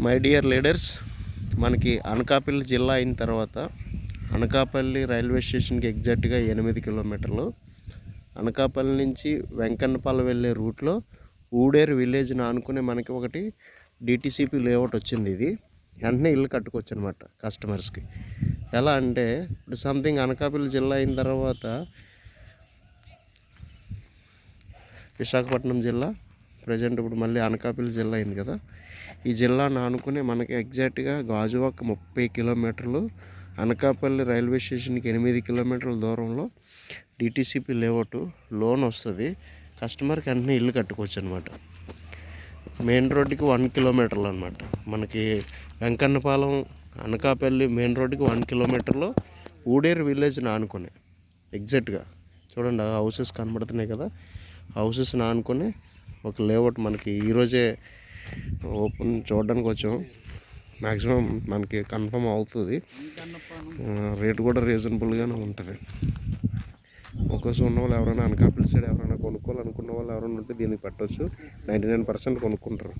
My dear leaders మనకి అనకాపల్లి జిల్లా అయిన తర్వాత అనకాపల్లి రైల్వే స్టేషన్కి ఎగ్జాక్ట్గా ఎనిమిది కిలోమీటర్లు. అనకాపల్లి నుంచి వెంకన్నపల్లి వెళ్ళే రూట్లో ఊడేరు విలేజ్ని ఆనుకునే మనకి ఒకటి డిటీసీపీ లేఅవుట్ వచ్చింది ఇది. వెంటనే ఇల్లు కట్టుకోవచ్చు అనమాట కస్టమర్స్కి. ఎలా అంటే ఇప్పుడు సంథింగ్ అనకాపల్లి జిల్లా అయిన తర్వాత విశాఖపట్నం జిల్లా ప్రజెంట్ ఇప్పుడు మళ్ళీ అనకాపల్లి జిల్లా అయింది కదా. ఈ జిల్లాను ఆనుకునే మనకి ఎగ్జాక్ట్గా గాజువాక ముప్పై కిలోమీటర్లు అనకాపల్లి రైల్వే స్టేషన్కి ఎనిమిది కిలోమీటర్ల దూరంలో డిటీసీపీ లేఅవుట్ లోన్ వస్తుంది. కస్టమర్కి వెంటనే ఇల్లు కట్టుకోవచ్చు అనమాట మెయిన్ రోడ్డుకి వన్ కిలోమీటర్లు అనమాట మనకి వెంకన్నపాలెం అనకాపల్లి మెయిన్ రోడ్డుకి వన్ కిలోమీటర్లో ఊడేరు విలేజ్ నానుకునే. ఎగ్జాక్ట్గా. చూడండి ఆ హౌసెస్ కనబడుతున్నాయి కదా. హౌసెస్ నానుకునే ఒక లేఅవుట్ మనకి ఈరోజే ఓపెన్ చూడడానికి వచ్చాం. మ్యాక్సిమం మనకి కన్ఫర్మ్ అవుతుంది. రేట్ కూడా రీజనబుల్గానే ఉంటుంది. ఒకసారి ఉన్న వాళ్ళు ఎవరైనా అనకాపల్లి సైడ్ ఎవరైనా కొనుక్కోవాలనుకున్న వాళ్ళు ఎవరైనా ఉంటే దీన్ని పెట్టవచ్చు నైంటీ నైన్ పర్సెంట్ కొనుక్కుంటారు.